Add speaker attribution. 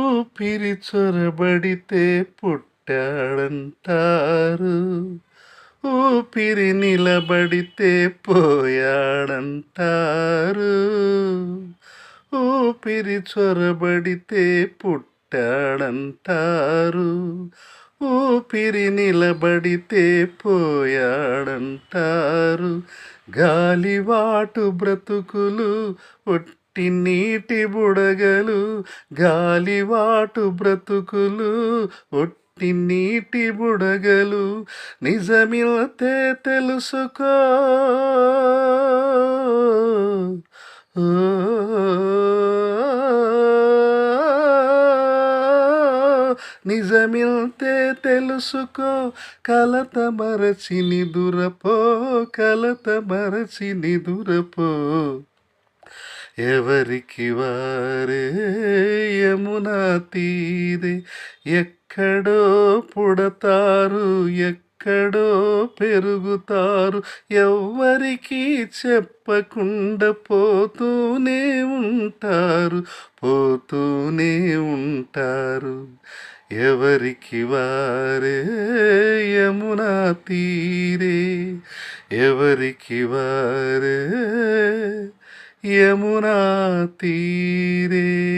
Speaker 1: ఊపిరి చొరబడితే పుట్టాడంటారు ఊపిరి నిలబడితే పోయాడంటారు ఊపిరి చొరబడితే పుట్టాడంటారు ఊపిరి నిలబడితే పోయాడంటారు గాలివాటు బ్రతుకులు నీటి నీటి బుడగలు గాలివాటు బ్రతుకులు ఒట్టి నీటి బుడగలు నిజమిల్తే తెలుసుకో. నిజమిల్తే తెలుసుకో కలత మరచి నిదురపో కలత మరచి నిదురపో ఎవరికి వారే యమునా తీరే? ఎక్కడో పుడతారు ఎక్కడో పెరుగుతారు. ఎవ్వరికి చెప్పకుండా పోతూనే ఉంటారు పోతూనే ఉంటారు. ఎవరికి వారే యమునా తీరే? ఎవరికి వారే యమునా తీరే